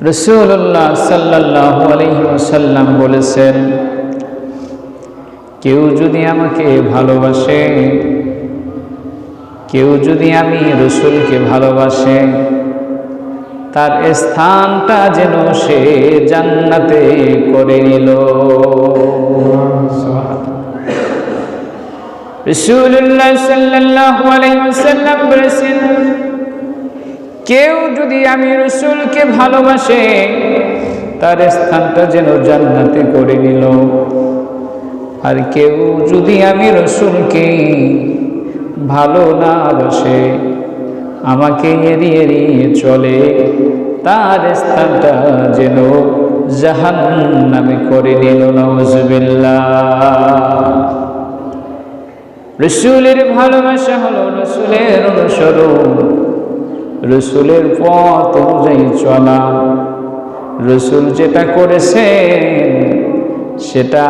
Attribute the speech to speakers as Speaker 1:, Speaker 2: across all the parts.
Speaker 1: রসুল্লাহ সাল্লাহ আলহিসাল্লাম বলেছেন, কেউ যদি আমাকে ভালোবাসে, কেউ যদি আমি রসুলকে ভালোবাসে, তার স্থানটা যেন সে জান্নাতে করে নিল। রসুল্লাহ সাল্লাহ আলাইসাল্লাম বলেছেন কেউ যদি আমি রসুলকে ভালোবাসে, তার স্থানটা যেন জান্নাতে করে নিল। আর কেউ যদি আমি রসুলকে ভালো না বাসে, আমাকে এড়িয়ে এড়িয়ে চলে, তার স্থানটা যেন জাহান নামে করে নিল নজবিল্লা রসুলের ভালোবাসা হলো রসুলের অনুসরণ। রসুলের পথ অনুযায়ী চলা। রসুল যেটা করেছেন সেটা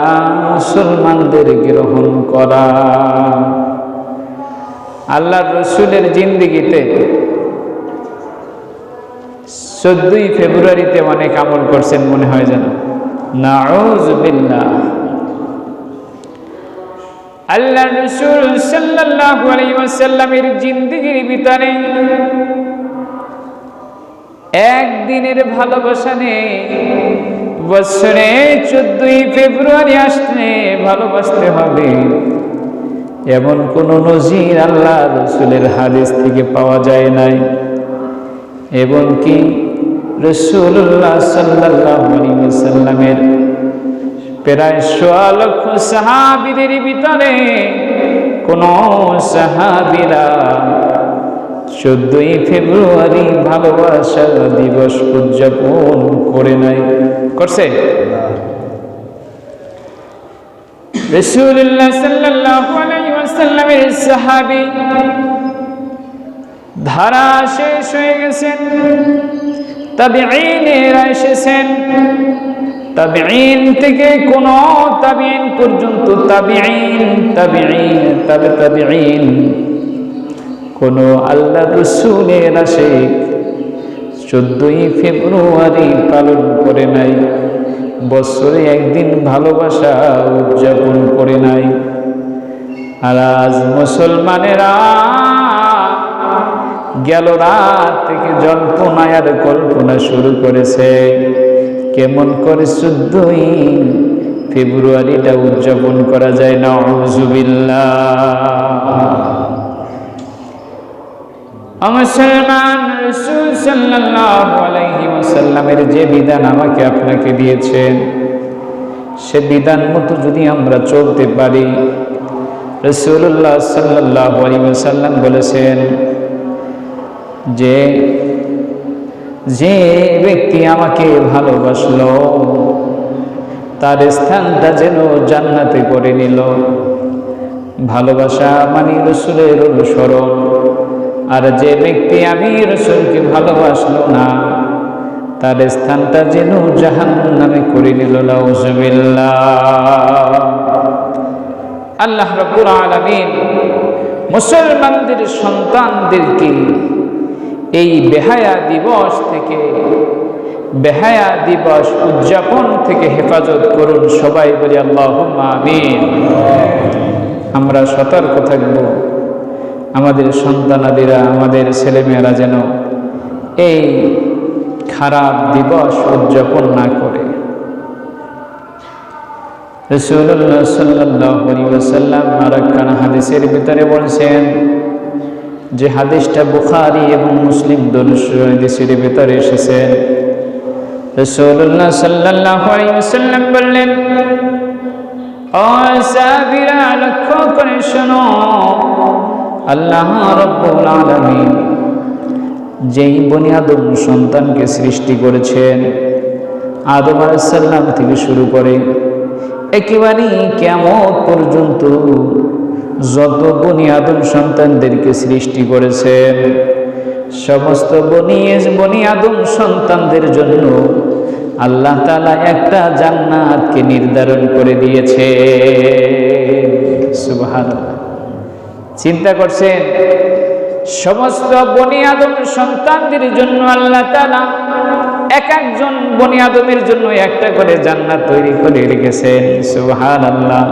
Speaker 1: মুসলমানদের গ্রহণ করা। আল্লাহ রসুলের জিন্দিগিতে চোদ্দই ফেব্রুয়ারিতে অনেক আমল করছেন, মনে হয় যেন। আল্লাহ রসুল সাল্লাল্লাহু আলাইহি ওয়াসাল্লামের জিন্দেগির ভিতরে একদিনের ভালোবাসা নেই। বছরে চোদ্দই ফেব্রুয়ারি আসলে ভালোবাসতে হবে। এমন কোন নজির আল্লাহ রসুলের হাদিস থেকে পাওয়া যায় নাই। এবং কি রসুল্লাহ সাল্লাহ সাল্লামের প্রায় সোয়া লক্ষ সাহাবিদের ভিতরে কোন সাহাবিরা চোদ্দই ফেব্রুয়ারি ভালোবাসা দিবস উদযাপন করে নাই। করছে? ধারা শেষ হয়ে গেছেন। তাবিঈনেরা এসেছেন। তাবিঈন থেকে কোন তাবিঈন পর্যন্ত তাবিঈন তাবিঈন, তবে তাবিঈন। কোন আল্লাহ রসুলের আশেক চোদ্দই ফেব্রুয়ারি পালন করে নাই, বছরে একদিন ভালোবাসা উদযাপন করে নাই। আর আজ মুসলমানেরা গেল রাত থেকে জল্পনায় আর কল্পনা শুরু করেছে। কেমন করে চোদ্দই ফেব্রুয়ারিটা উদযাপন করা যায় না মুসলমান রসুল সাল্লাল্লাহু আলাইহি ওয়াসাল্লামের যে বিধান আমাকে আপনাকে দিয়েছেন, সে বিধান মতো যদি আমরা চলতে পারি রসুল্লাহ সাল্লাল্লাহু আলাইহি ওয়াসাল্লাম বলেছেন যে যে ব্যক্তি আমাকে ভালোবাসলো, তার স্থানটা যেন জান্নাতে করে নিল। ভালোবাসা মানে রসুলের অনুসরণ। আর যে ব্যক্তি আমি রসুলকে ভালোবাসলো না, তার স্থানটা যেন জাহান নামে করে নিল আল্লাহ রবুর আলমিন মুসলমানদের সন্তানদেরকে এই বেহায়া দিবস থেকে, বেহায়া দিবস উদযাপন থেকে হেফাজত করুন সবাই বলি আল্লাহ আমরা সতর্ক থাকব। আমাদের সন্তানাদিরা, আমাদের ছেলেমেয়েরা যেন এই খারাপ দিবস উদযাপন না করে। হাদিসের ভিতরে বলছেন, যে হাদিসটা বুখারি এবং মুসলিম হাদিসের ভিতরে এসেছেন বললেন লক্ষ্য করে শোনো আল্লাহ রব্বুল আলামিন যেই বনি সন্তানকে সৃষ্টি করেছেন, আদম আলাইসাল্লাম থেকে শুরু করে একেবারে কেমন পর্যন্ত যত বনি আদম সন্তানদেরকে সৃষ্টি করেছেন, সমস্ত বনি বনি আদম সন্তানদের জন্য আল্লাহ তালা একটা জান্নাতকে নির্ধারণ করে দিয়েছে সুবহান চিন্তা করছেন, সমস্ত বনি আদম সন্তানদের জন্য আল্লাহ তালা এক একজন বনি আদমের জন্য একটা করে জান্নাত তৈরি করে রেখেছেন সুহান আল্লাহ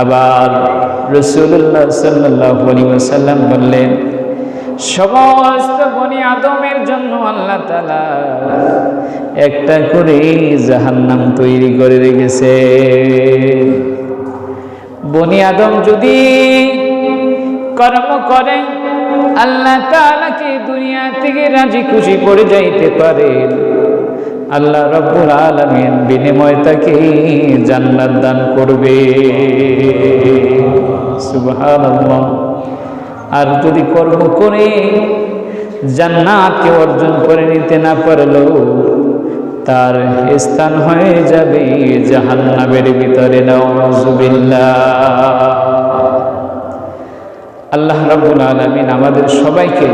Speaker 1: আবার রসুল্লাহ সাল্লাহ সাল্লাম বললেন, সমস্ত বনি আদমের জন্য আল্লাহ তালা একটা করে জাহান্নাম তৈরি করে রেখেছে বনি আদম যদি কর্ম করে, আল্লাহ তালাকে দুনিয়া থেকে রাজি খুশি করে যাইতে পারে। আল্লাহ রব্বুল আলমিন বিনিময় তাকে জান্নাত দান করবে। সুবহানাল্লাহ। আর যদি কর্ম করে, জান্নাতকে অর্জন করে নিতে না পারল তার স্থান হয়ে যাবে জাহান্নামের ভিতরে আল্লাহ রবুল আলমিন আমাদের সবাইকে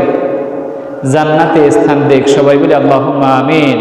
Speaker 1: জান্নাতে স্থান দেখ, সবাই বলে আল্লাহ আমিন।